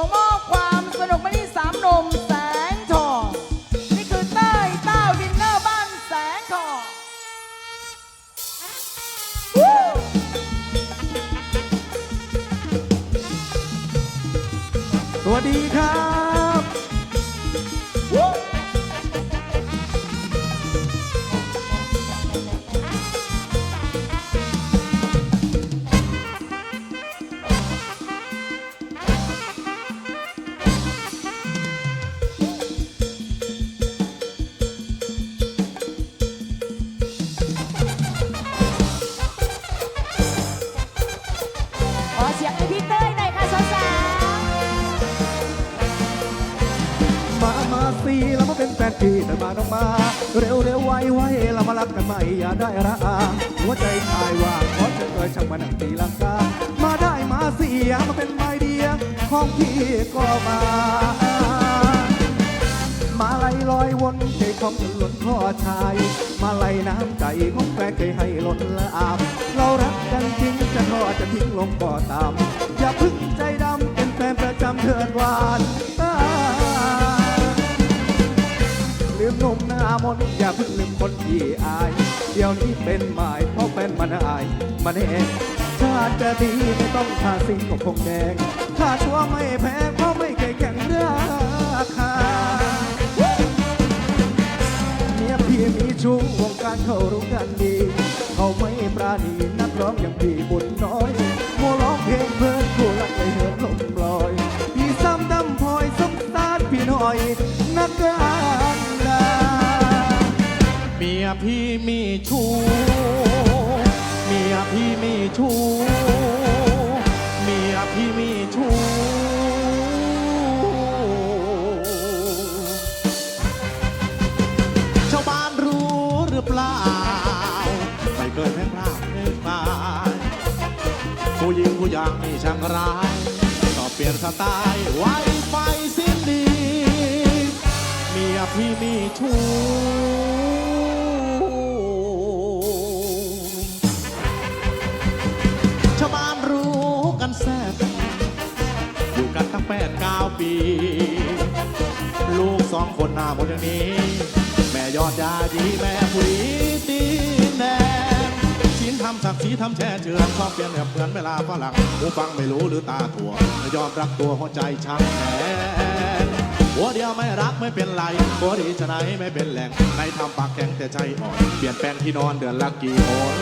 ส่งมอบความสนุกมาที่สามหนุ่มแสงทอง นี่คือเต้ยเต้าดินเนอร์บ้านแสงทองสวัสดีครับ นแฟนพี่แต่มาต้องมา เร็วเร็วไวไวเรามารักกันใหม่อย่าได้ระอาหัวใจชายว่างขอเชิญเลยช่างมันตีลังกามาได้มาเสียมาเป็นไมเดียของพี่ก็มา มาไหลลอยวนใจของฉันหล่นคอชาย มาไหลน้ำใจของแฟนเคยให้หล่นละอาบเรารักกันจริงจะทอดจะทิ้งลงก็ตาม อย่าพึ่งใจดำเป็นแฟนประจำเถิดวานามนต์อย่าเพิ่งลืมคนที่อาย เดี๋ยวนี้เป็นหมายเพราะแป็นมันอาย มันเองชาติจะดีไม่ต้องทาสีก็คงแดงค่าตัวไม่แพงเพราะไม่เคยแข่งราคาเมียพี่มีชู้วงการเขารู้กันดี เขาไม่ปราณี ชู้เมียพี่มีชู้เมียพี่มีชู้ชาวบ้านรู้หรือเปล่า ไม่เคยแพ้พลาดในตายผู้หญิงผู้ย่างนี่ช่างร้ายชอเปลี่ยนสไตล์ไวไฟสิ้นดี เมียพี่มีชู้ ปี ลูกสองคนหน้าหมดอย่างนี้ แม่ยอดยาดีแม่ผู้ดีตีนแดงชิ้นทำศักดิ์ศรีทำแช่เชือนชอบเปลี่ยนแบบเหมือนเวลาฝรั่งหูฟังไม่รู้หรือตาถั่วไม่ยอมรักตัวหัวใจช้ำแทนหัวเดียวไม่รักไม่เป็นไรหัวดีจะไหนไม่เป็นแหล่งในทำปากแข็งแต่ใจอ่อนเปลี่ยนแปลงที่นอนเดือนละกี่หน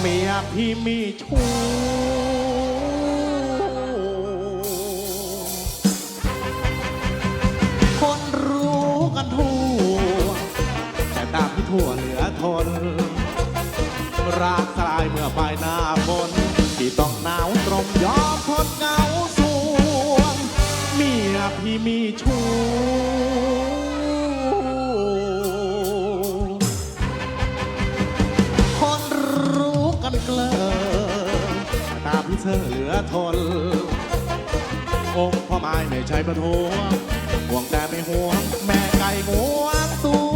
เมียพี่มีชู้ ทั่วเหลือทนรักสลายเมื่อปลายหน้าฝนที่ต้องหนาวตรมยอมทนเหงาสวงเมียพี่มีชู้คนรู้กันเกลอตาพี่เธอเหลือทนองค์พ่อไม้ไม่ใช่ประท้วงห่วงแต่ไม่ห่วงแม่ไก่งวงตัว